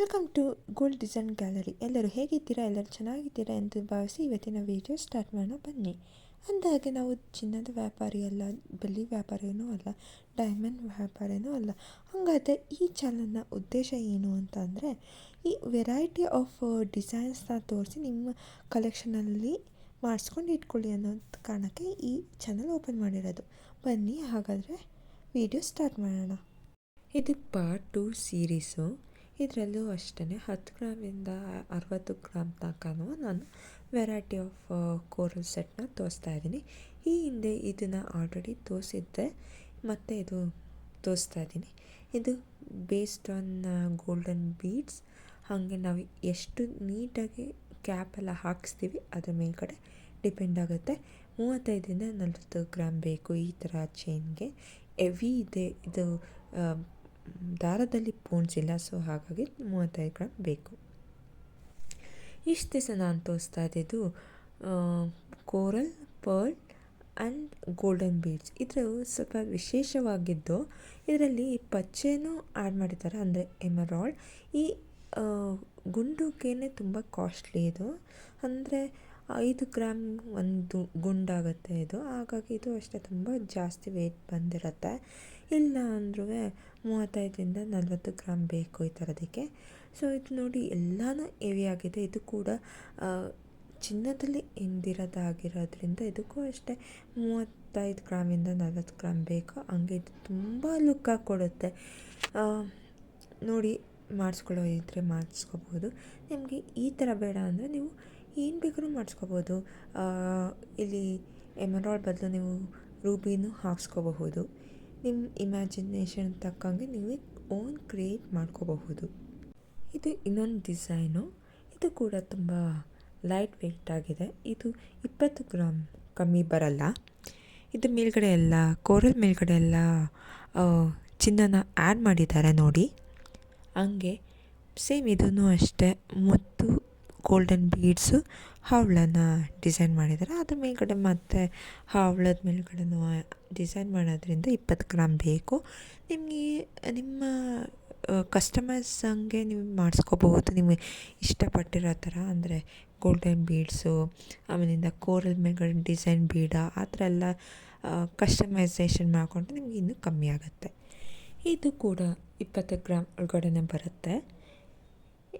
Welcome to gold design gallery ಎಲ್ಲರೂ ಹೇಗಿದ್ದೀರಾ? ಎಲ್ಲರೂ ಚೆನ್ನಾಗಿದ್ದೀರಾ ಎಂದು ಭಾವಿಸಿ ಇವತ್ತಿನ ವಿಡಿಯೋ ಸ್ಟಾರ್ಟ್ ಮಾಡೋಣ. ಬನ್ನಿ. ಅಂದಾಗೆ ನಾವು ಚಿನ್ನದ ವ್ಯಾಪಾರಿ ಅಲ್ಲ, ಬೆಳ್ಳಿ ವ್ಯಾಪಾರಿಯೂ ಅಲ್ಲ ಡೈಮಂಡ್ ವ್ಯಾಪಾರಿಯೂ ಅಲ್ಲ. ಹಾಗಾದರೆ ಈ ಚಾನಲ್ನ ಉದ್ದೇಶ ಏನು ಅಂತ ಈ ವೆರೈಟಿ ಆಫ್ ಡಿಸೈನ್ಸ್ನ ತೋರಿಸಿ ನಿಮ್ಮ ಕಲೆಕ್ಷನಲ್ಲಿ ಮಾಡಿಸ್ಕೊಂಡು ಇಟ್ಕೊಳ್ಳಿ ಅನ್ನೋ ಕಾರಣಕ್ಕೆ ಈ ಚಾನಲ್ ಓಪನ್ ಮಾಡಿರೋದು. ಬನ್ನಿ, ಹಾಗಾದರೆ ವಿಡಿಯೋ ಸ್ಟಾರ್ಟ್ ಮಾಡೋಣ. ಇದು ಪಾರ್ಟ್ ಟು ಸೀರೀಸು ಇದರಲ್ಲೂ ಅಷ್ಟೇ ಹತ್ತು ಗ್ರಾಮಿಂದ ಅರವತ್ತು ಗ್ರಾಮ್ ತನಕನೂ ನಾನು ವೆರೈಟಿ ಆಫ್ ಕೋರಲ್ ಸೆಟ್ನ ತೋರಿಸ್ತಾ ಇದ್ದೀನಿ. ಈ ಹಿಂದೆ ಇದನ್ನು ಆಲ್ರೆಡಿ ತೋರಿಸಿದ್ದೆ. ಮತ್ತು ಇದು ತೋರಿಸ್ತಾ ಇದ್ದೀನಿ. ಇದು ಬೇಸ್ಡ್ ಆನ್ ಗೋಲ್ಡನ್ ಬೀಡ್ಸ್ ಹಾಗೆ ನಾವು ಎಷ್ಟು ನೀಟಾಗಿ ಕ್ಯಾಪೆಲ್ಲ ಹಾಕಿಸ್ತೀವಿ, ಅದ್ರ ಮೇಲ್ಗಡೆ ಡಿಪೆಂಡ್ ಆಗುತ್ತೆ. ಮೂವತ್ತೈದರಿಂದ ನಲವತ್ತು ಗ್ರಾಮ್ ಬೇಕು ಈ ಥರ ಚೈನ್ಗೆ ಎವಿ ಇದೆ ಇದು ದಾರದಲ್ಲಿ ಇಲ್ಲ ಸೊ ಹಾಗಾಗಿ ಮೂವತ್ತೈದು ಗ್ರಾಮ್ ಬೇಕು. ಇಷ್ಟು ದಿವಸ ನಾನು ತೋರಿಸ್ತಾ ಇದ್ದಿದ್ದು coral, pearl and golden beads. ಇದು ಸ್ವಲ್ಪ ವಿಶೇಷವಾಗಿದ್ದು, ಇದರಲ್ಲಿ ಪಚ್ಚೆನೂ ಆ್ಯಡ್ ಮಾಡಿದ್ದಾರೆ. ಅಂದರೆ ಎಮರಾಲ್ಡ್. ಈ ಗುಂಡುಗೇನೆ ತುಂಬ ಕಾಸ್ಟ್ಲಿ ಇದು. ಅಂದರೆ ಐದು ಗ್ರಾಮ್ ಒಂದು ಗುಂಡಾಗುತ್ತೆ ಇದು. ಹಾಗಾಗಿ ಇದು ಅಷ್ಟೇ, ತುಂಬ ಜಾಸ್ತಿ ವೆಯ್ಟ್ ಬಂದಿರುತ್ತೆ. ಇಲ್ಲ ಅಂದ್ರೂ ಮೂವತ್ತೈದರಿಂದ ನಲವತ್ತು ಗ್ರಾಮ್ ಬೇಕು ಈ ಥರದಕ್ಕೆ. ಸೊ ಇದು ನೋಡಿ ಎಲ್ಲನೂ ಹೆವಿ ಆಗಿದೆ. ಇದು ಕೂಡ ಚಿನ್ನದಲ್ಲಿ ಹಿಂದಿರೋದಾಗಿರೋದ್ರಿಂದ ಇದಕ್ಕೂ ಅಷ್ಟೇ ಮೂವತ್ತೈದು ಗ್ರಾಮಿಂದ ನಲವತ್ತು ಗ್ರಾಮ್ ಬೇಕು. ಹಂಗೆ ಇದು ತುಂಬ ಲುಕ್ಕಾಗಿ ಕೊಡುತ್ತೆ. ನೋಡಿ ಮಾಡಿಸ್ಕೊಳ್ಳೋ ಇದ್ದರೆ ಮಾಡಿಸ್ಕೋಬೋದು. ನಿಮಗೆ ಈ ಥರ ಬೇಡ ಅಂದರೆ ನೀವು ಏನು ಬೇಕಾದ್ರೂ ಮಾಡಿಸ್ಕೋಬೋದು. ಇಲ್ಲಿ ಎಮರಾಲ್ಡ್ ಬದಲು ನೀವು ರೂಬಿನೂ ಹಾಕ್ಸ್ಕೋಬಹುದು. ನಿಮ್ಮ ಇಮ್ಯಾಜಿನೇಷನ್ ತಕ್ಕಂಗೆ ನೀವೇ ಓನ್ ಕ್ರಿಯೇಟ್ ಮಾಡ್ಕೋಬಹುದು. ಇದು ಇನ್ನೊಂದು ಡಿಸೈನು ಇದು ಕೂಡ ತುಂಬ ಲೈಟ್ ವೆಯ್ಟ್ ಆಗಿದೆ. ಇದು ಇಪ್ಪತ್ತು ಗ್ರಾಮ್ ಕಮ್ಮಿ ಬರಲ್ಲ. ಇದು ಮೇಲ್ಗಡೆ ಎಲ್ಲ ಕೋರಲ್ ಮೇಲ್ಗಡೆ ಎಲ್ಲ ಚಿನ್ನನ ಆ್ಯಡ್ ಮಾಡಿದ್ದಾರೆ ನೋಡಿ. ಹಂಗೆ ಸೇಮ್ ಇದೂ ಅಷ್ಟೇ, ಮತ್ತು ಗೋಲ್ಡನ್ ಬೀಡ್ಸು ಹವಳನ ಡಿಸೈನ್ ಮಾಡಿದ್ದಾರೆ ಅದ್ರ ಮೇಲ್ಗಡೆ ಮತ್ತೆ ಹವಳದ ಮೇಲ್ಗಡೆನೂ ಡಿಸೈನ್ ಮಾಡೋದ್ರಿಂದ ಇಪ್ಪತ್ತು ಗ್ರಾಮ್ ಬೇಕು. ನಿಮಗೆ ನಿಮ್ಮ ಕಸ್ಟಮರ್ಸ್ ಹಂಗೆ ನೀವು ಮಾಡಿಸ್ಕೋಬಹುದು. ನಿಮಗೆ ಇಷ್ಟಪಟ್ಟಿರೋ ಥರ ಅಂದರೆ ಗೋಲ್ಡನ್ ಬೀಡ್ಸು ಆಮೇಲಿಂದ ಕೋರಲ್ ಮೇಲ್ಗಡೆ ಡಿಸೈನ್ ಬೀಡ ಆ ಥರ ಎಲ್ಲ ಕಸ್ಟಮೈಸೇಷನ್ ಮಾಡಿಕೊಂಡ್ರೆ ನಿಮ್ಗೆ ಇನ್ನೂ ಕಮ್ಮಿ ಆಗುತ್ತೆ. ಇದು ಕೂಡ ಇಪ್ಪತ್ತು ಗ್ರಾಮ್ ಒಳಗಡೆನೇ ಬರುತ್ತೆ.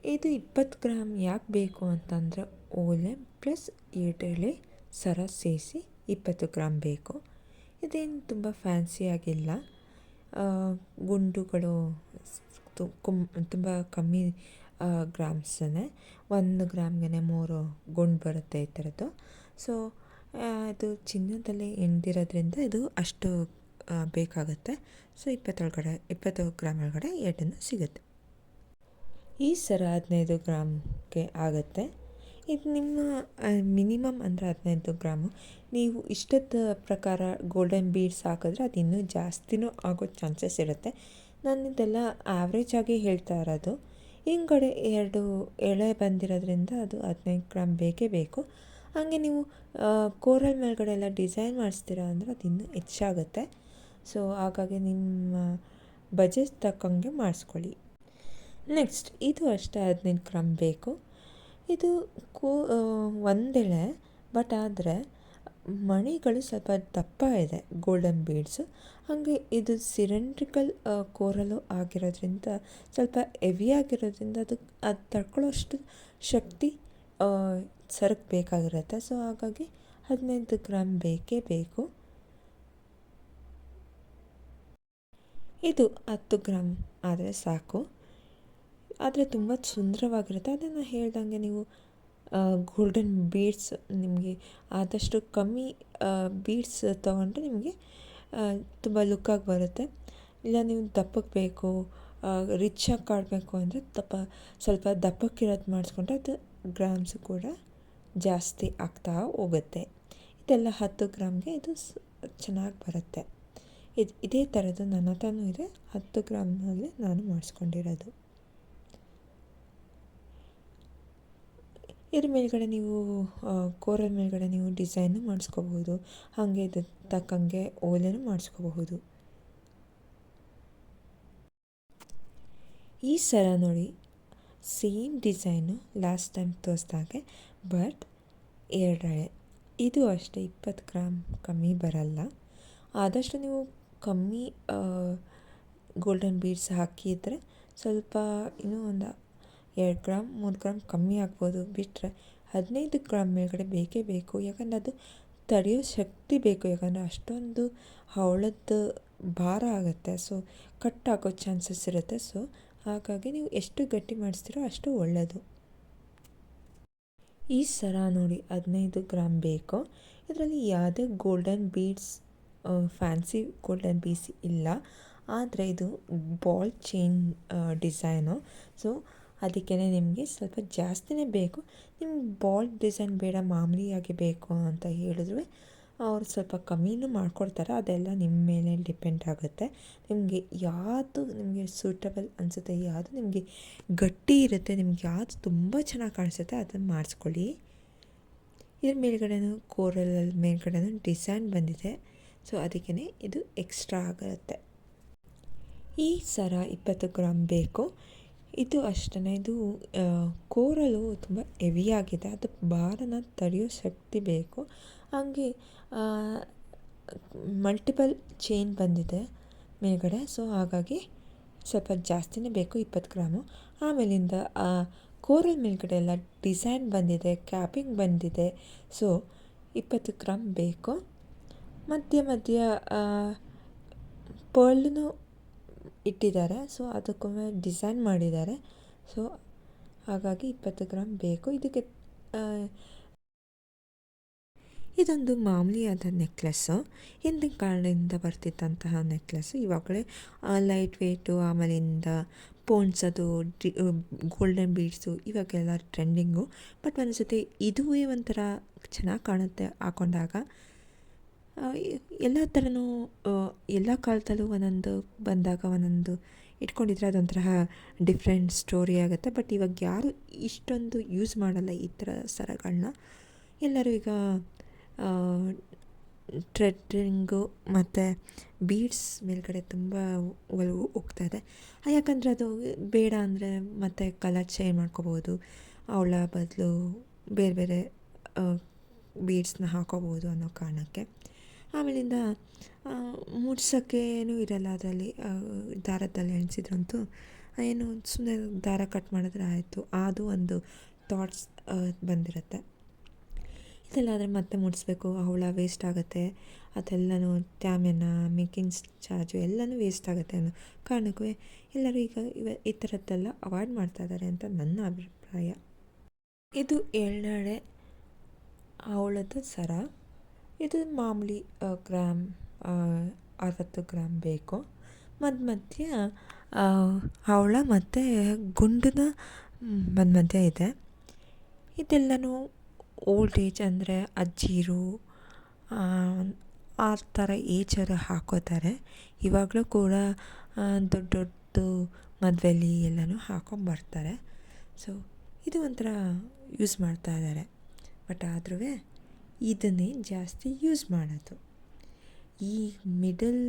ಇದು ಇಪ್ಪತ್ತು ಗ್ರಾಮ್ ಯಾಕೆ ಬೇಕು ಅಂತಂದರೆ ಓಲೆ ಪ್ಲಸ್ ಈಟೆಳೆ ಸರ ಸೇರಿಸಿ ಇಪ್ಪತ್ತು ಗ್ರಾಮ್ ಬೇಕು. ಇದೇನು ತುಂಬ ಫ್ಯಾನ್ಸಿಯಾಗಿಲ್ಲ ಗುಂಡುಗಳು ಕುಮ್ ತುಂಬ ಕಮ್ಮಿ ಗ್ರಾಮ್ಸೇ ಒಂದು ಗ್ರಾಮ್ಗೆ ಮೂರು ಗುಂಡು ಬರುತ್ತೆ ಈ ಥರದ್ದು. ಸೊ ಅದು ಚಿನ್ನದಲ್ಲಿ ಎಂದಿರೋದ್ರಿಂದ ಇದು ಅಷ್ಟು ಬೇಕಾಗುತ್ತೆ. ಸೊ ಇಪ್ಪತ್ತೊಳಗಡೆ, ಇಪ್ಪತ್ತು ಗ್ರಾಮ್ ಒಳಗಡೆ ಎರಡನ್ನು ಸಿಗುತ್ತೆ. ಈ ಸರ ಹದಿನೈದು ಗ್ರಾಮ್ಗೆ ಆಗುತ್ತೆ. ಇದು ನಿಮ್ಮ ಮಿನಿಮಮ್ ಅಂದರೆ ಹದಿನೈದು ಗ್ರಾಮು. ನೀವು ಇಷ್ಟದ ಪ್ರಕಾರ ಗೋಲ್ಡನ್ ಬೀಡ್ಸ್ ಹಾಕಿದ್ರೆ ಅದು ಇನ್ನೂ ಜಾಸ್ತಿನೂ ಆಗೋ ಚಾನ್ಸಸ್ ಇರುತ್ತೆ. ನಾನು ಇದೆಲ್ಲ ಆ್ಯಾವ್ರೇಜಾಗಿ ಹೇಳ್ತಾ ಇರೋದು. ಹಿಂಗಡೆ ಎರಡು ಎಳೆ ಬಂದಿರೋದ್ರಿಂದ ಅದು ಹದಿನೈದು ಗ್ರಾಮ್ ಬೇಕೇ ಬೇಕು. ಹಾಗೆ ನೀವು ಕೋರಲ್ ಮೇಲ್ಗಡೆ ಎಲ್ಲ ಡಿಸೈನ್ ಮಾಡಿಸ್ತೀರ ಅಂದರೆ ಅದು ಇನ್ನೂ ಹೆಚ್ಚಾಗುತ್ತೆ. ಸೊ ಹಾಗಾಗಿ ನಿಮ್ಮ ಬಜೆಟ್ ತಕ್ಕಂಗೆ ಮಾಡಿಸ್ಕೊಳ್ಳಿ. ನೆಕ್ಸ್ಟ್ ಇದು ಅಷ್ಟೇ ಹದಿನೈದು ಗ್ರಾಮ್ ಬೇಕು? ಇದು ಕೂ ಒಂದೆಳೆ, ಬಟ್ ಆದರೆ ಮಣಿಗಳು ಸ್ವಲ್ಪ ದಪ್ಪ ಇದೆ ಗೋಲ್ಡನ್ ಬೀಡ್ಸು ಹಾಗೆ ಇದು ಸಿಲಿಂಡ್ರಿಕಲ್ ಕೋರಲು ಆಗಿರೋದ್ರಿಂದ ಸ್ವಲ್ಪ ಹೆವಿ ಆಗಿರೋದ್ರಿಂದ ಅದು ಅದು ತಡ್ಕೊಳ್ಳೋಷ್ಟು ಶಕ್ತಿ ಸರಕ್ ಬೇಕಾಗಿರುತ್ತೆ. ಸೊ ಹಾಗಾಗಿ ಹದಿನೈದು ಗ್ರಾಮ್ ಬೇಕೇ ಬೇಕು. ಇದು ಹತ್ತು ಗ್ರಾಮ್ ಆದರೆ ಸಾಕು. ಆದರೆ ತುಂಬ ಸುಂದರವಾಗಿರುತ್ತೆ. ಅದನ್ನು ಹೇಳ್ದಂಗೆ ನೀವು ಗೋಲ್ಡನ್ ಬೀಡ್ಸ್ ನಿಮಗೆ ಆದಷ್ಟು ಕಮ್ಮಿ ಬೀಡ್ಸ್ ತೊಗೊಂಡ್ರೆ ನಿಮಗೆ ತುಂಬ ಲುಕ್ಕಾಗಿ ಬರುತ್ತೆ. ಇಲ್ಲ ನೀವು ದಪ್ಪಕ್ಕೆ ಬೇಕು ರಿಚ್ಚಾಗಿ ಕಾಡಬೇಕು ಅಂದರೆ ದಪ್ಪ ಸ್ವಲ್ಪ ದಪ್ಪಕ್ಕಿರೋದು ಮಾಡಿಸ್ಕೊಂಡ್ರೆ ಅದು ಗ್ರಾಮ್ಸ್ ಕೂಡ ಜಾಸ್ತಿ ಆಗ್ತಾ ಹೋಗುತ್ತೆ. ಇದೆಲ್ಲ ಹತ್ತು ಗ್ರಾಮ್ಗೆ ಇದು ಚೆನ್ನಾಗಿ ಬರುತ್ತೆ. ಇದು, ಇದೇ ಥರದ್ದು ನನ್ನ ಹತ್ರನೂ ಇದೆ. ಹತ್ತು ಗ್ರಾಮ್ನಲ್ಲಿ ನಾನು ಮಾಡಿಸ್ಕೊಂಡಿರೋದು. ಇದ್ರ ಮೇಲ್ಗಡೆ ನೀವು ಕೋರಲ್ ಮೇಲ್ಗಡೆ ನೀವು ಡಿಸೈನು ಮಾಡಿಸ್ಕೋಬಹುದು. ಹಾಗೆ ಇದು ತಕ್ಕಂಗೆ ಓಲೆನೂ ಮಾಡಿಸ್ಕೋಬಹುದು. ಈ ಸಲ ನೋಡಿ, ಸೇಮ್ ಡಿಸೈನು ಲಾಸ್ಟ್ ಟೈಮ್ ತೋರಿಸ್ದಾಗೆ, ಬಟ್ ಎರಡಳೆ. ಇದು ಅಷ್ಟೇ, ಇಪ್ಪತ್ತು ಗ್ರಾಮ್ ಕಮ್ಮಿ ಬರಲ್ಲ. ಆದಷ್ಟು ನೀವು ಕಮ್ಮಿ ಗೋಲ್ಡನ್ ಬೀಡ್ಸ್ ಹಾಕಿದರೆ ಸ್ವಲ್ಪ ಇನ್ನೂ ಒಂದು ಎರಡು ಗ್ರಾಮ್ ಮೂರು ಗ್ರಾಮ್ ಕಮ್ಮಿ ಆಗ್ಬೋದು. ಬಿಟ್ಟರೆ ಹದಿನೈದು ಗ್ರಾಮ್ ಮೇಲ್ಗಡೆ ಬೇಕೇ ಬೇಕು. ಯಾಕಂದರೆ ಅದು ತಡೆಯೋ ಶಕ್ತಿ ಬೇಕು. ಯಾಕಂದರೆ ಅಷ್ಟೊಂದು ಹವಳದ ಭಾರ ಆಗುತ್ತೆ. ಸೊ ಕಟ್ ಆಗೋ ಚಾನ್ಸಸ್ ಇರುತ್ತೆ. ಸೊ ಹಾಗಾಗಿ ನೀವು ಎಷ್ಟು ಗಟ್ಟಿ ಮಾಡಿಸ್ತೀರೋ ಅಷ್ಟು ಒಳ್ಳೆಯದು ಈ ಸರ ನೋಡಿ, ಹದಿನೈದು ಗ್ರಾಮ್ ಬೇಕು. ಇದರಲ್ಲಿ ಯಾವುದೇ golden beads fancy golden beads ಇಲ್ಲ. ಆದರೆ ಇದು ಬಾಲ್ ಚೈನ್ ಡಿಸೈನು ಸೊ ಅದಕ್ಕೇ ನಿಮಗೆ ಸ್ವಲ್ಪ ಜಾಸ್ತಿನೇ ಬೇಕು. ನಿಮ್ಗೆ ಬಾಲ್ ಡಿಸೈನ್ ಬೇಡ, ಮಾಮೂಲಿಯಾಗಿ ಬೇಕು ಅಂತ ಹೇಳಿದ್ರು ಅವ್ರು ಸ್ವಲ್ಪ ಕಮ್ಮಿನೂ ಮಾಡಿಕೊಡ್ತಾರೆ. ಅದೆಲ್ಲ ನಿಮ್ಮ ಮೇಲೆ ಡಿಪೆಂಡ್ ಆಗುತ್ತೆ. ನಿಮಗೆ ಯಾವುದು ನಿಮಗೆ ಸೂಟಬಲ್ ಅನಿಸುತ್ತೆ, ಯಾವುದು ನಿಮಗೆ ಗಟ್ಟಿ ಇರುತ್ತೆ, ನಿಮ್ಗೆ ಯಾವುದು ತುಂಬ ಚೆನ್ನಾಗಿ ಕಾಣಿಸುತ್ತೆ ಅದನ್ನು ಮಾಡಿಸ್ಕೊಳ್ಳಿ. ಇದ್ರ ಮೇಲ್ಗಡೆನೂ ಕೋರಲಲ್ಲಿ ಮೇಲ್ಗಡೆನೂ ಡಿಸೈನ್ ಬಂದಿದೆ. ಸೊ ಅದಕ್ಕೇ ಇದು ಎಕ್ಸ್ಟ್ರಾ ಆಗಿರುತ್ತೆ ಈ ಸರ ಇಪ್ಪತ್ತು ಗ್ರಾಮ್ ಬೇಕು. ಇದು ಅಷ್ಟೇ ಇದು ಕೋರಲು ತುಂಬ ಹೆವಿಯಾಗಿದೆ ಅದು ಭಾರನ ತಡೆಯೋ ಶಕ್ತಿ ಬೇಕು. ಹಂಗೆ ಮಲ್ಟಿಪಲ್ ಚೈನ್ ಬಂದಿದೆ ಮೇಲ್ಗಡೆ. ಸೊ ಹಾಗಾಗಿ ಸ್ವಲ್ಪ ಜಾಸ್ತಿನೇ ಬೇಕು, ಇಪ್ಪತ್ತು ಗ್ರಾಮು. ಆಮೇಲಿಂದ ಕೋರಲ್ ಮೇಲ್ಗಡೆ ಎಲ್ಲ ಡಿಸೈನ್ ಬಂದಿದೆ ಕ್ಯಾಪಿಂಗ್ ಬಂದಿದೆ. ಸೊ ಇಪ್ಪತ್ತು ಗ್ರಾಮ್ ಬೇಕು. ಮಧ್ಯ ಮಧ್ಯ ಪರ್ಲ್ನು ಇಟ್ಟಿದ್ದಾರೆ. ಸೊ ಅದಕ್ಕೊಮ್ಮೆ ಡಿಸೈನ್ ಮಾಡಿದ್ದಾರೆ. ಸೊ ಹಾಗಾಗಿ ಇಪ್ಪತ್ತು ಗ್ರಾಮ್ ಬೇಕು. ಇದಕ್ಕೆ ಇದೊಂದು ಮಾಮೂಲಿಯಾದ ನೆಕ್ಲೆಸ್ಸು ಹಿಂದಿನ ಕಾರಣದಿಂದ ಬರ್ತಿದ್ದಂತಹ ನೆಕ್ಲೆಸ್ಸು ಇವಾಗಲೇ ಲೈಟ್ ವೇಟು ಆಮೇಲಿಂದ ಅದು, ಡಿ ಗೋಲ್ಡನ್ ಬೀಡ್ಸು ಇವಾಗೆಲ್ಲ ಟ್ರೆಂಡಿಂಗು ಬಟ್ ಒಂದು ಇದೂ ಒಂಥರ ಚೆನ್ನಾಗಿ ಕಾಣುತ್ತೆ ಹಾಕೊಂಡಾಗ. ಎಲ್ಲ ಥರನೂ ಎಲ್ಲ ಕಾಲದಲ್ಲೂ ಒಂದೊಂದು ಬಂದಾಗ ಒಂದೊಂದು ಇಟ್ಕೊಂಡಿದ್ರೆ ಅದೊಂಥರ ಡಿಫ್ರೆಂಟ್ ಸ್ಟೋರಿ ಆಗುತ್ತೆ. ಬಟ್ ಇವಾಗ ಯಾರು ಇಷ್ಟೊಂದು ಯೂಸ್ ಮಾಡಲ್ಲ ಈ ಥರ ಸರಗಳನ್ನ ಎಲ್ಲರೂ ಈಗ ಟ್ರೆಡ್ರಿಂಗು ಮತ್ತು ಬೀಡ್ಸ್ ಮೇಲ್ಗಡೆ ತುಂಬ ಒಲವು ಹೋಗ್ತಾ ಇದೆ. ಯಾಕಂದರೆ ಅದು ಬೇಡ ಅಂದರೆ ಮತ್ತೆ ಕಲರ್ ಚೇಂಜ್ ಮಾಡ್ಕೋಬೋದು. ಅವಳ ಬದಲು ಬೇರೆ ಬೇರೆ ಬೀಡ್ಸ್ನ ಹಾಕೋಬೋದು ಅನ್ನೋ ಕಾರಣಕ್ಕೆ. ಆಮೇಲಿಂದ ಮುಡ್ಸೋಕ್ಕೇನೂ ಇರಲ್ಲ ಅದರಲ್ಲಿ ದಾರದಲ್ಲಿ ಎಣಿಸಿದ್ರಂತೂ. ಏನು ಸುಮ್ಮನೆ ದಾರ ಕಟ್ ಮಾಡಿದ್ರೆ ಆಯಿತು. ಅದು ಒಂದು ಥಾಟ್ಸ್ ಬಂದಿರುತ್ತೆ. ಇದೆಲ್ಲ ಆದರೆ ಮತ್ತೆ ಮುಡಿಸ್ಬೇಕು. ಅವಳ ವೇಸ್ಟ್ ಆಗುತ್ತೆ. ಅದೆಲ್ಲನೂ ತ್ಯಾಮೆನ ಮೇಕಿಂಗ್ ಚಾರ್ಜು ಎಲ್ಲನೂ ವೇಸ್ಟ್ ಆಗುತ್ತೆ ಅನ್ನೋ ಕಾರಣಕ್ಕೂ ಎಲ್ಲರೂ ಈಗ ಇವ, ಈ ಥರದ್ದೆಲ್ಲ ಅವಾಯ್ಡ್ ಮಾಡ್ತಾ ಇದ್ದಾರೆ ಅಂತ ನನ್ನ ಅಭಿಪ್ರಾಯ. ಇದು ಏಳ್ನಾಳೆ ಅವಳದ್ದು ಸರ. ಇದು ಮಾಮೂಲಿ ಗ್ರಾಮ್ ಅರವತ್ತು ಗ್ರಾಮ್ ಬೇಕು. ಮಧ್ಯ ಮಧ್ಯ ಹವಳ ಮತ್ತು ಗುಂಡಿನ ಮಧ್ಯ ಮಧ್ಯ ಇದೆ. ಇದೆಲ್ಲನೂ ಓಲ್ಡ್ ಏಜ್ ಅಂದರೆ ಅಜ್ಜಿರು, ಆ ಥರ ಏಜರು ಹಾಕೋತಾರೆ. ಇವಾಗಲೂ ಕೂಡ ದೊಡ್ಡ ದೊಡ್ಡ ಮದುವೆಲಿ ಎಲ್ಲನೂ ಹಾಕೊಂಬರ್ತಾರೆ ಸೊ ಇದು ಒಂಥರ ಯೂಸ್ ಮಾಡ್ತಾ ಇದ್ದಾರೆ ಬಟ್ ಆದ್ರೂ ಇದನ್ನೇ ಜಾಸ್ತಿ ಯೂಸ್ ಮಾಡೋದು. ಈ ಮಿಡಲ್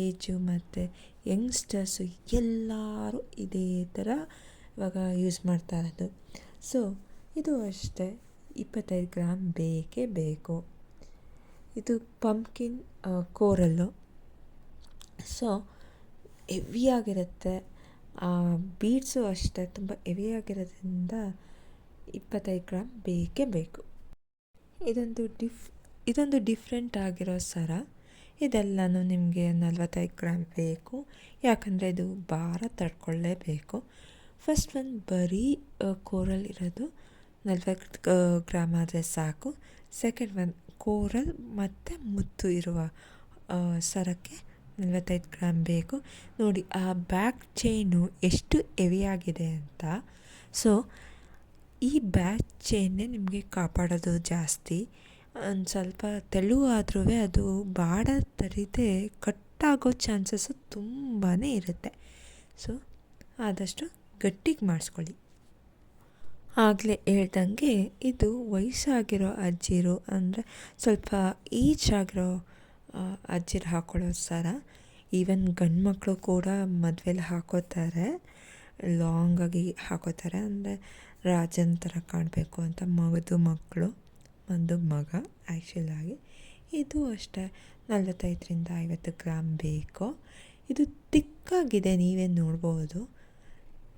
ಏಜು ಮತ್ತು ಯಂಗ್ಸ್ಟರ್ಸು ಎಲ್ಲರೂ ಇದೇ ಥರ ಇವಾಗ ಯೂಸ್ ಮಾಡ್ತಾ ಇರೋದು. ಸೊ ಇದು ಅಷ್ಟೇ. ಇಪ್ಪತ್ತೈದು ಗ್ರಾಮ್ ಬೇಕೇ ಬೇಕು. ಇದು ಪಂಪ್ಕಿನ್ ಕೋರಲ್ಲು ಸೊ ಹೆವಿಯಾಗಿರುತ್ತೆ ಬೀಡ್ಸು ಅಷ್ಟೇ. ತುಂಬ ಹೆವಿಯಾಗಿರೋದ್ರಿಂದ ಇಪ್ಪತ್ತೈದು ಗ್ರಾಮ್ ಬೇಕೇ ಬೇಕು. ಇದೊಂದು ಡಿಫ್, ಇದೊಂದು ಡಿಫ್ರೆಂಟ್ ಆಗಿರೋ ಸರ. ಇದೆಲ್ಲನೂ ನಿಮಗೆ ನಲ್ವತ್ತೈದು ಗ್ರಾಮ್ ಬೇಕು. ಯಾಕಂದರೆ ಇದು ಭಾರ ತಡ್ಕೊಳ್ಳೇಬೇಕು ಫಸ್ಟ್ ಒಂದು ಬರೀ ಕೋರಲ್ ಇರೋದು. ನಲ್ವತ್ತು ಗ್ರಾಮ್ ಆದರೆ ಸಾಕು. ಸೆಕೆಂಡ್ ಒನ್ ಕೋರಲ್ ಮತ್ತು ಮುತ್ತು ಇರುವ ಸರಕ್ಕೆ ನಲ್ವತ್ತೈದು ಗ್ರಾಮ್ ಬೇಕು. ನೋಡಿ, ಆ ಬ್ಯಾಕ್ ಚೈನು ಎಷ್ಟು ಹೆವಿಯಾಗಿದೆ ಅಂತ. ಸೊ ಈ ಬ್ಯಾಕ್ ಚೈನೇ ನಿಮಗೆ ಕಾಪಾಡೋದು ಜಾಸ್ತಿ. ಒಂದು ಸ್ವಲ್ಪ ತೆಳುವಾದ್ರೂ ಅದು ಬಾಡ ತರಿದೆ ಕಟ್ಟಾಗೋ ಚಾನ್ಸಸ್ಸು ತುಂಬಾ ಇರುತ್ತೆ. ಸೊ ಆದಷ್ಟು ಗಟ್ಟಿಗೆ ಮಾಡಿಸ್ಕೊಳ್ಳಿ. ಆಗಲೇ ಹೇಳ್ದಂಗೆ ಇದು ವಯಸ್ಸಾಗಿರೋ ಅಜ್ಜಿರು ಅಂದರೆ ಸ್ವಲ್ಪ ಈಚ್ ಆಗಿರೋ ಅಜ್ಜಿರು ಹಾಕ್ಕೊಳ್ಳೋ ಸರ. ಈವನ್ ಗಂಡು ಮಕ್ಕಳು ಕೂಡ ಮದುವೆಲಿ ಹಾಕೋತಾರೆ. ಲಾಂಗಾಗಿ ಹಾಕೋತಾರೆ ಅಂದರೆ ರಾಜನ ಥರ ಕಾಣಬೇಕು ಅಂತ ಮಗದು ಮಕ್ಕಳು, ಒಂದು ಮಗ ಆ್ಯಕ್ಚುಲಾಗಿ ಇದು ಅಷ್ಟೇ, ನಲವತ್ತೈದರಿಂದ ಐವತ್ತು ಗ್ರಾಮ್ ಬೇಕು. ಇದು ತಿಕ್ಕಾಗಿದೆ ನೀವೇ ನೋಡ್ಬೋದು.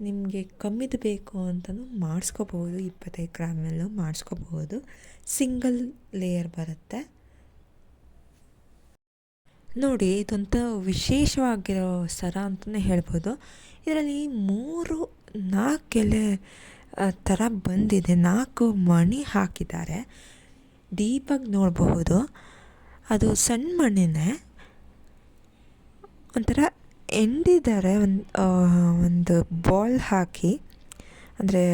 ನಿಮಗೆ ಕಮ್ಮಿದು ಬೇಕು ಅಂತಲೂ ಮಾಡಿಸ್ಕೋಬೋದು, ಇಪ್ಪತ್ತೈದು ಗ್ರಾಮಲ್ಲೂ ಮಾಡಿಸ್ಕೋಬೋದು. ಸಿಂಗಲ್ ಲೇಯರ್ ಬರುತ್ತೆ. ನೋಡಿ ಇದೊಂಥ ವಿಶೇಷವಾಗಿರೋ ಸರ ಅಂತಲೇ ಹೇಳ್ಬೋದು. ಇದರಲ್ಲಿ ಮೂರು ನಾಲ್ಕು ಎಲೆ ಥರ ಬಂದಿದೆ. ನಾಲ್ಕು ಮಣಿ ಹಾಕಿದ್ದಾರೆ. ಡೀಪಾಗಿ ನೋಡಬಹುದು. ಅದು ಸಣ್ಣ ಮಣ್ಣಿನೇ. ಒಂಥರ ಎಂಡಿದ್ದಾರೆ. ಒಂದು ಒಂದು ಬಾಲ್ ಹಾಕಿ, ಅಂದರೆ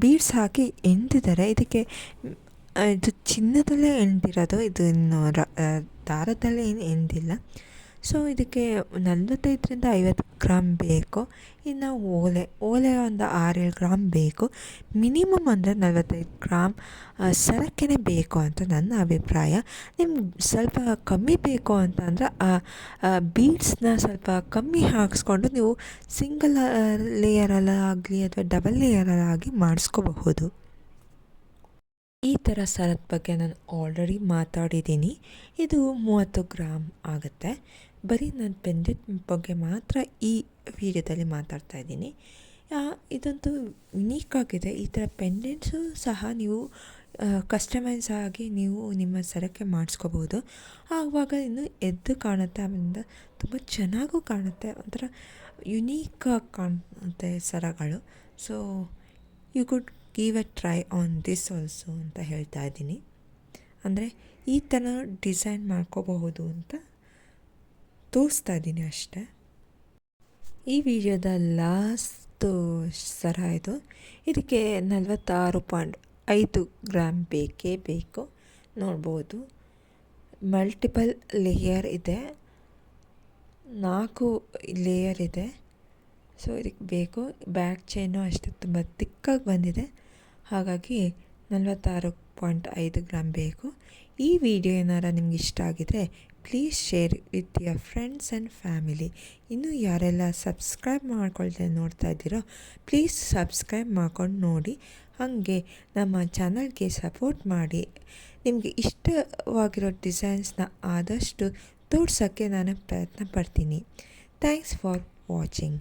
ಬೀಡ್ಸ್ ಹಾಕಿ ಎಂದಿದ್ದಾರೆ ಇದಕ್ಕೆ ಇದು ಚಿನ್ನದಲ್ಲೇ ಎಂಡಿರೋದು ಇದು ಇನ್ನು ದಾರದಲ್ಲೇ ಏನು ಎಂದಿಲ್ಲ. ಸೊ ಇದಕ್ಕೆ ನಲ್ವತ್ತೈದರಿಂದ ಐವತ್ತು ಗ್ರಾಮ್ ಬೇಕು. ಇನ್ನು ಓಲೆ ಓಲೆ ಒಂದು ಆರೇಳು ಗ್ರಾಮ್ ಬೇಕು. ಮಿನಿಮಮ್ ಅಂದರೆ ನಲ್ವತ್ತೈದು ಗ್ರಾಮ್ ಸರಕ್ಕೆ ಬೇಕು ಅಂತ ನನ್ನ ಅಭಿಪ್ರಾಯ. ನಿಮ್ಗೆ ಸ್ವಲ್ಪ ಕಮ್ಮಿ ಬೇಕು ಅಂತಂದರೆ ಆ ಬೀಡ್ಸ್ನ ಸ್ವಲ್ಪ ಕಮ್ಮಿ ಹಾಕಿಸ್ಕೊಂಡು ನೀವು ಸಿಂಗಲ್ ಲೇಯರಲ್ಲಾಗಲಿ ಅಥವಾ ಡಬಲ್ ಲೇಯರಲ್ಲಾಗಿ ಮಾಡಿಸ್ಕೋಬಹುದು. ಈ ಥರ ಸರದ ಬಗ್ಗೆ ನಾನು ಆಲ್ರೆಡಿ ಮಾತಾಡಿದ್ದೀನಿ. ಇದು ಮೂವತ್ತು ಗ್ರಾಮ್ ಆಗುತ್ತೆ. ಬರೀ ನಾನು ಬೆಂದಿದ್ದ ಬಗ್ಗೆ ಮಾತ್ರ ಈ ವಿಡಿಯೋದಲ್ಲಿ ಮಾತಾಡ್ತಾ ಇದ್ದೀನಿ. ಇದಂತೂ ಯುನೀಕ್ ಆಗಿದೆ. ಈ ಥರ ಪೆಂಡೆಂಟ್ಸು ಸಹ ನೀವು ಕಸ್ಟಮೈಸ್ ಆಗಿ ನೀವು ನಿಮ್ಮ ಸರಕ್ಕೆ ಮಾಡಿಸ್ಕೋಬೋದು. ಆವಾಗ ಇನ್ನು ಎದ್ದು ಕಾಣುತ್ತೆ ಆಮೇಲೆ ತುಂಬ ಚೆನ್ನಾಗೂ ಕಾಣುತ್ತೆ. ಒಂಥರ ಯುನೀಕಾಗಿ ಕಾಣುತ್ತೆ ಸರಗಳು. So you could give a try on this also ಅಂತ ಹೇಳ್ತಾ ಇದ್ದೀನಿ. ಅಂದರೆ ಈ ಥರ ಡಿಸೈನ್ ಮಾಡ್ಕೋಬಹುದು ಅಂತ ತೋರಿಸ್ತಾ ಇದ್ದೀನಿ ಅಷ್ಟೆ. ಈ ವಿಡಿಯೋದ ಲಾಸ್ಟ್ ಸರ ಇದು. ಇದಕ್ಕೆ ನಲವತ್ತಾರು ಪಾಯಿಂಟ್ ಐದು ಗ್ರಾಮ್ ಬೇಕೇ ಬೇಕು. ನೋಡ್ಬೋದು. ಮಲ್ಟಿಪಲ್ ಲೇಯರ್ ಇದೆ. ನಾಲ್ಕು ಲೇಯರ್ ಇದೆ. ಸೊ ಇದಕ್ಕೆ ಬೇಕು. ಬ್ಯಾಕ್ ಚೈನು ಅಷ್ಟೇ, ತುಂಬ ತಿಕ್ಕಾಗಿ ಬಂದಿದೆ. ಹಾಗಾಗಿ ನಲವತ್ತಾರು ಪಾಯಿಂಟ್ ಐದು ಗ್ರಾಮ್ ಬೇಕು. ಈ ವಿಡಿಯೋ ಏನಾರ ನಿಮ್ಗೆ ಇಷ್ಟ ಆಗಿದರೆ please share with your friends and family ಇನ್ನೂ ಯಾರೆಲ್ಲ ಸಬ್ಸ್ಕ್ರೈಬ್ ಮಾಡ್ಕೊಳ್ದೆ ನೋಡ್ತಾ ಇದ್ದೀರೋ ಪ್ಲೀಸ್ ಸಬ್ಸ್ಕ್ರೈಬ್ ಮಾಡ್ಕೊಂಡು ನೋಡಿ. ಹಾಗೆ ನಮ್ಮ ಚಾನಲ್ಗೆ ಸಪೋರ್ಟ್ ಮಾಡಿ. ನಿಮಗೆ ಇಷ್ಟವಾಗಿರೋ ಡಿಸೈನ್ಸ್ನ ಆದಷ್ಟು ತೋರ್ಸೋಕ್ಕೆ ನಾನು ಪ್ರಯತ್ನ ಪಡ್ತೀನಿ. Thanks for watching